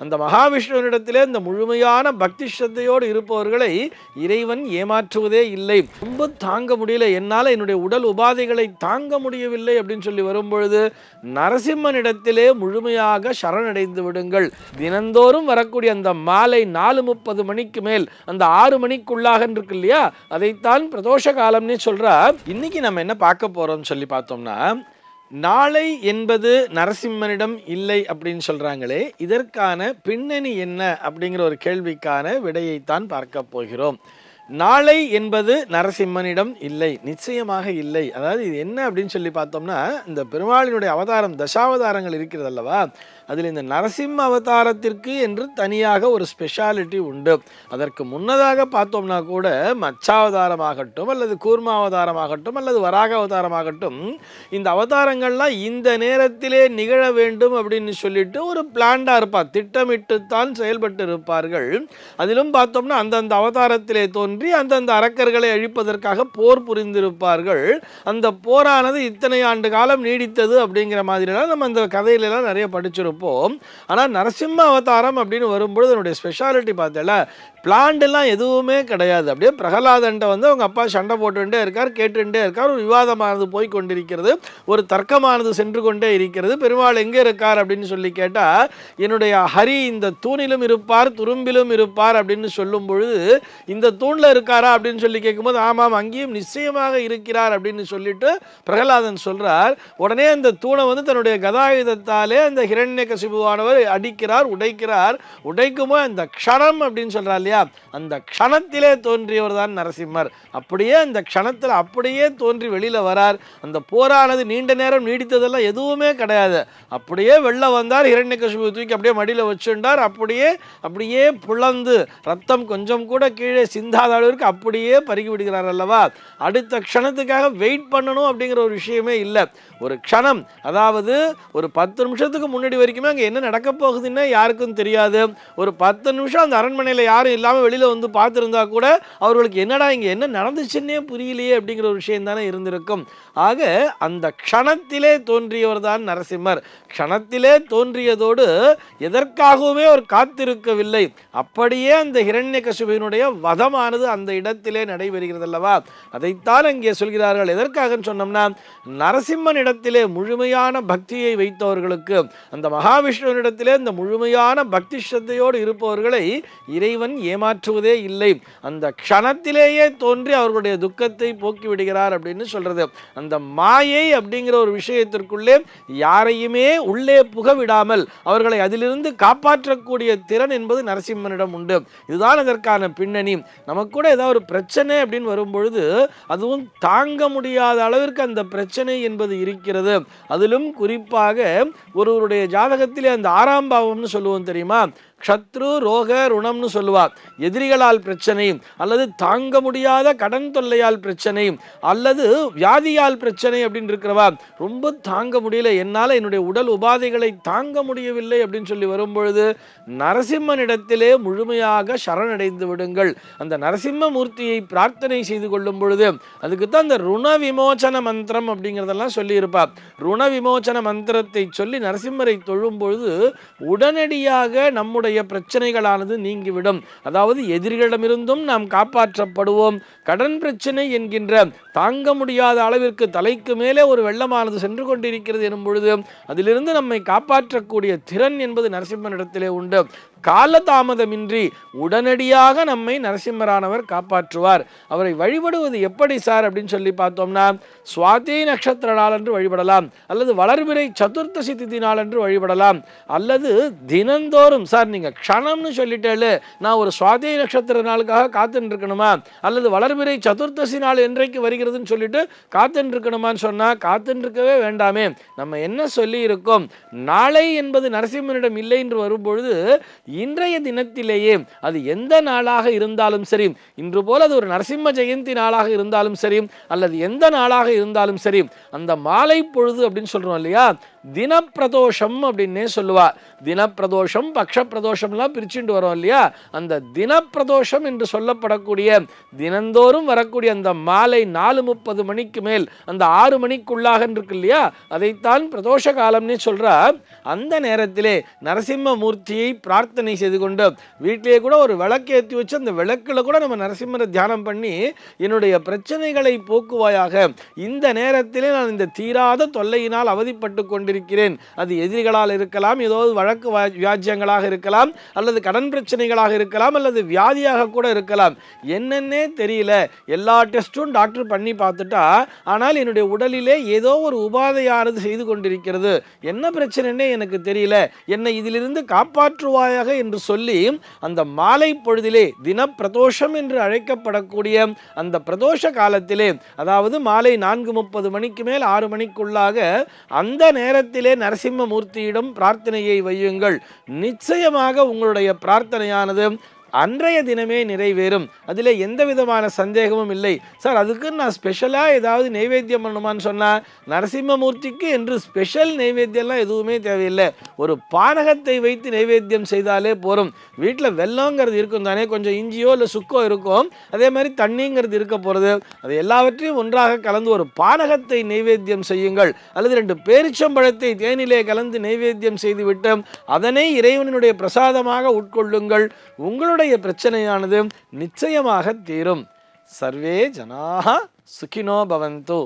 அந்த மகாவிஷ்ணுவனிடத்திலே இந்த முழுமையான பக்தி ஸ்ரத்தையோடு இருப்பவர்களை இறைவன் ஏமாற்றுவதே இல்லை. ரொம்ப தாங்க முடியல. என்னால் என்னுடைய உடல் உபாதைகளை தாங்க முடியவில்லை அப்படின்னு சொல்லி வரும்பொழுது நரசிம்மனிடத்திலே முழுமையாக சரணடைந்து விடுங்கள். தினந்தோறும் வரக்கூடிய அந்த மாலை நாலு முப்பது மணிக்கு மேல் அந்த ஆறு மணிக்குள்ளாக இருக்கு இல்லையா? அதைத்தான் பிரதோஷ காலம்னே சொல்கிறா இன்னைக்கு நம்ம என்ன பார்க்க போகிறோம்னு சொல்லி பார்த்தோம்னா நாளை என்பது நரசிம்மனிடம் இல்லை அப்படின்னு சொல்றாங்களே இதற்கான பின்னணி என்ன அப்படிங்கிற ஒரு கேள்விக்கான விடையைத்தான் பார்க்க போகிறோம். நாளை என்பது நரசிம்மனிடம் இல்லை நிச்சயமாக இல்லை. அதாவது இது என்ன அப்படின்னு சொல்லி பார்த்தோம்னா இந்த பெருமாளினுடைய அவதாரம் தசாவதாரங்கள் இருக்கிறது அல்லவா? அதில் இந்த நரசிம்ம அவதாரத்திற்கு என்று தனியாக ஒரு ஸ்பெஷாலிட்டி உண்டு. அதற்கு முன்னதாக பார்த்தோம்னா கூட மச்சாவதாரமாகட்டும் அல்லது கூர்மாவதாரமாகட்டும் அல்லது வராக அவதாரமாகட்டும் இந்த அவதாரங்கள்லாம் இந்த நேரத்திலே நிகழ வேண்டும் அப்படின்னு சொல்லிட்டு ஒரு பிளான்டாக இருப்பார் திட்டமிட்டுத்தான் செயல்பட்டு இருப்பார்கள். அதிலும் பார்த்தோம்னா அந்தந்த அவதாரத்திலே தோன்றி அந்தந்த அரக்கர்களை அழிப்பதற்காக போர் புரிந்திருப்பார்கள். அந்த போரானது இத்தனை ஆண்டு காலம் நீடித்தது அப்படிங்கிற மாதிரிலாம் நம்ம அந்த கதையிலலாம் நிறைய படிச்சிருப்போம். ஆனால் நரசிம்ம அவதாரம் அப்படின்னு வரும்பொழுது என்னுடைய ஸ்பெஷாலிட்டி பார்த்தல பிளான்டெல்லாம் எதுவுமே கிடையாது. அப்படியே பிரகலாதன்ட்ட வந்து அவங்க அப்பா சண்டை போட்டுகிட்டே இருக்கார் கேட்டுகிட்டே இருக்கார். ஒரு விவாதமானது போய் கொண்டிருக்கிறது. ஒரு தர்க்கமானது சென்று கொண்டே இருக்கிறது. பெருமாள் எங்கே இருக்கார் அப்படின்னு சொல்லி கேட்டால் என்னுடைய ஹரி இந்த தூணிலும் இருப்பார் துரும்பிலும் இருப்பார் அப்படின்னு சொல்லும் பொழுது இந்த தூணில் இருக்காரா அப்படின்னு சொல்லி கேட்கும்போது ஆமாம் அங்கேயும் நிச்சயமாக இருக்கிறார் அப்படின்னு சொல்லிட்டு பிரகலாதன் சொல்கிறார் உடனே அந்த தூணை வந்து தன்னுடைய கதாயுதத்தாலே அந்த ஹிரண்ய கசிபுவானவர் அடிக்கிறார் உடைக்கிறார். உடைக்குமோ அந்த க்ஷணம் அப்படின்னு சொல்றார் இல்லையா? அந்த க்ஷணத்திலே தோன்றியவர் தான் நரசிம்மர். அப்படியே அந்த க்ஷணத்தில் அப்படியே தோன்றி வெளியில் வரார். அந்த போரானது நீண்ட நேரம் நீடித்ததெல்லாம் எதுவுமே கிடையாது. அப்படியே வெளில வந்தார் ஹிரண்யகசிபு தூக்கி அப்படியே மடியில் வச்சுட்டார் அப்படியே அப்படியே புலந்து ரத்தம் கொஞ்சம் கூட கீழே சிந்தாத அளவிற்கு அப்படியே பருகி விடுகிறார் அல்லவா? அடுத்த க்ஷணத்துக்காக வெயிட் பண்ணணும் அப்படிங்கிற ஒரு விஷயமே இல்லை. ஒரு க்ஷணம் அதாவது ஒரு பத்து நிமிஷத்துக்கு முன்னாடி வரைக்கும் வரைக்குமே அங்கே என்ன நடக்க போகுதுன்னு யாருக்கும் தெரியாது. ஒரு பத்து நிமிஷம் அந்த அரண்மனையில் யாரும் இல்லாமல் வெளியில் வந்து பார்த்துருந்தா கூட அவர்களுக்கு என்னடா இங்கே என்ன நடந்துச்சுன்னே புரியலையே அப்படிங்கிற ஒரு விஷயம் தானே இருந்திருக்கும். ஆக அந்த க்ஷணத்திலே தோன்றியவர் தான் நரசிம்மர். க்ஷணத்திலே தோன்றியதோடு எதற்காகவுமே அவர் காத்திருக்கவில்லை. அப்படியே அந்த ஹிரண்ய கசுபினுடைய வதமானது அந்த இடத்திலே நடைபெறுகிறது அல்லவா அதைத்தான் அங்கே சொல்கிறார்கள். எதற்காக சொன்னோம்னா நரசிம்மன் இடத்திலே முழுமையான பக்தியை வைத்தவர்களுக்கு. அந்த மகா மகாவிஷ்ணுவனிடத்திலே இந்த முழுமையான பக்தி ஸ்ரத்தையோடு இருப்பவர்களை இறைவன் ஏமாற்றுவதே இல்லை. அந்த க்ஷணத்திலேயே தோன்றி அவர்களுடைய துக்கத்தை போக்கிவிடுகிறார் அப்படின்னு சொல்றது. அந்த மாயை அப்படிங்கிற ஒரு விஷயத்திற்குள்ளே யாரையுமே உள்ளே புகவிடாமல் அவர்களை அதிலிருந்து காப்பாற்றக்கூடிய திறன் என்பது நரசிம்மனிடம் உண்டு. இதுதான் அதற்கான பின்னணி. நமக்கு கூட ஏதாவது ஒரு பிரச்சனை அப்படின்னு வரும்பொழுது அதுவும் தாங்க முடியாத அளவிற்கு அந்த பிரச்சனை என்பது இருக்கிறது. அதிலும் குறிப்பாக ஒருவருடைய ஜாதகத்திலே அந்த ஆறாம் பாவம்னு சொல்லுவோம் தெரியுமா? க்ஷத்ரு ரோக ருணம்னு சொல்லுவார். எதிரிகளால் பிரச்சனை அல்லது தாங்க முடியாத கடன் தொல்லையால் பிரச்சனை அல்லது வியாதியால் பிரச்சனை அப்படின்னு இருக்கிறவா ரொம்ப தாங்க முடியல என்னால் என்னுடைய உடல் உபாதைகளை தாங்க முடியவில்லை அப்படின்னு சொல்லி வரும்பொழுது நரசிம்மனிடத்திலே முழுமையாக சரணடைந்து விடுங்கள். அந்த நரசிம்ம மூர்த்தியை பிரார்த்தனை செய்து கொள்ளும் பொழுது அதுக்கு தான் அந்த ருண விமோச்சன மந்திரம் அப்படிங்கிறதெல்லாம் சொல்லியிருப்பா ருண விமோச்சன மந்திரத்தை சொல்லி நரசிம்மரை தொழும் பொழுது உடனடியாக நம்முடைய பிரச்சனைகளானது நீங்கிவிடும். அதாவது எதிரிகளிடமிருந்தும் நாம் காப்பாற்றப்படுவோம். கடன் பிரச்சனை என்கின்ற தாங்க முடியாத அளவிற்கு தலைக்கு மேலே ஒரு வெள்ளமானது சென்று கொண்டிருக்கிறது எனும் பொழுது அதிலிருந்து நம்மை காப்பாற்றக்கூடிய திறன் என்பது நரசிம்மனிடத்திலே உண்டு. காலதாமதமின்றி உடனடியாக நம்மை நரசிம்மரானவர் காப்பாற்றுவார். அவரை வழிபடுவது எப்படி சார் அப்படின்னு சொல்லி பார்த்தோம்னா சுவாதி நட்சத்திர நாளன்று வழிபடலாம் அல்லது வளர்பிறை சதுர்த்தசி திதி நாளன்று வழிபடலாம் அல்லது தினந்தோறும் சார் நீங்கள் க்ஷணம்னு சொல்லிட்டேலே நான் ஒரு சுவாதி நட்சத்திர நாளுக்காக காத்துட்டு இருக்கணுமா அல்லது வளர்பிறை சதுர்த்தசி நாள் என்றைக்கு வருகிறதுன்னு சொல்லிட்டு காத்துட்டு இருக்கணுமான்னு சொன்னால் காத்துட்டு இருக்கவே வேண்டாமே. நம்ம என்ன சொல்லி இருக்கோம் நாளை என்பது நரசிம்மனிடம் இல்லை என்று வரும்பொழுது இன்றைய தினத்திலேயே அது எந்த நாளாக இருந்தாலும் சரி இன்று போல அது ஒரு நரசிம்ம ஜெயந்தி நாளாக இருந்தாலும் சரி அல்லது எந்த நாளாக இருந்தாலும் சரி அந்த மாலை பொழுது அப்படின்னு சொல்றோம் இல்லையா தினப்பிரதோஷம் அப்படின்னே சொல்லுவா. தினப்பிரதோஷம் பக்ஷப்பிரதோஷம்லாம் பிரிச்சுட்டு வரோம் இல்லையா? அந்த தினப்பிரதோஷம் என்று சொல்லப்படக்கூடிய தினந்தோறும் வரக்கூடிய அந்த மாலை நாலு முப்பது மணிக்கு மேல் அந்த ஆறு மணிக்குள்ளாக இருக்கு இல்லையா? அதைத்தான் பிரதோஷ காலம்னே சொல்கிறா அந்த நேரத்திலே நரசிம்மமூர்த்தியை பிரார்த்தனை செய்து கொண்டு வீட்டிலேயே கூட ஒரு விளக்கு ஏற்றி வச்சு அந்த விளக்கில் கூட நம்ம நரசிம்மரை தியானம் பண்ணி என்னுடைய பிரச்சனைகளை போக்குவாயாக. இந்த நேரத்திலே நான் இந்த தீராத தொல்லையினால் அவதிப்பட்டு கொண்டிருக்கிறேன். இருக்கிறேன். அது எதிரிகளால் இருக்கலாம் ஏதாவது வழக்கு வா- வியாஜ்யங்களாக இருக்கலாம் அல்லது கடன் பிரச்சனைகளாக இருக்கலாம் அல்லது வியாதியாக கூட இருக்கலாம். என்னன்னே தெரியல. எல்லா டெஸ்ட்டும் டாக்டர் பண்ணி பார்த்துட்டா ஆனால் என்னுடைய உடலிலே ஏதோ ஒரு உபாதையானது செய்து கொண்டிருக்கிறது. என்ன பிரச்சனைன்னே எனக்கு தெரியல. என்னை இதிலிருந்து காப்பாற்றுவாயாக என்று சொல்லி அந்த மாலை பொழுதிலே தினப்பிரதோஷம் என்று அழைக்கப்படக்கூடிய அந்த பிரதோஷ காலத்திலே அதாவது மாலை நான்கு முப்பது மணிக்கு மேல் ஆறு மணிக்குள்ளாக அந்த நேரத்திலே நரசிம்மமூர்த்தியிடம் பிரார்த்தனையை வையுங்கள். நிச்சயமாக உங்களுடைய பிரார்த்தனையானது அன்றைய தினமே நிறைவேறும். அதில் எந்த விதமான சந்தேகமும் இல்லை. சார் அதுக்கு நான் ஸ்பெஷலாக ஏதாவது நைவேத்தியம் பண்ணுமான்னு சொன்னால் நரசிம்மமூர்த்திக்கு என்று ஸ்பெஷல் நைவேத்தியம்லாம் எதுவுமே தேவையில்லை. ஒரு பானகத்தை வைத்து நைவேத்தியம் செய்தாலே போதும் வீட்டில் வெல்லங்கிறது இருக்கும் தானே கொஞ்சம் இஞ்சியோ இல்லை சுக்கோ இருக்கும். அதே மாதிரி தண்ணிங்கிறது இருக்க போகிறது அது எல்லாவற்றையும் ஒன்றாக கலந்து ஒரு பானகத்தை நைவேத்தியம் செய்யுங்கள். அல்லது ரெண்டு பேரிச்சம்பழத்தை தேனிலே கலந்து நைவேத்தியம் செய்துவிட்டு அதனை இறைவனுடைய பிரசாதமாக உட்கொள்ளுங்கள். உங்களுடைய பிரச்சனையானது நிச்சயமாக தீரும். சர்வே ஜனாக சுகினோ பவந்து.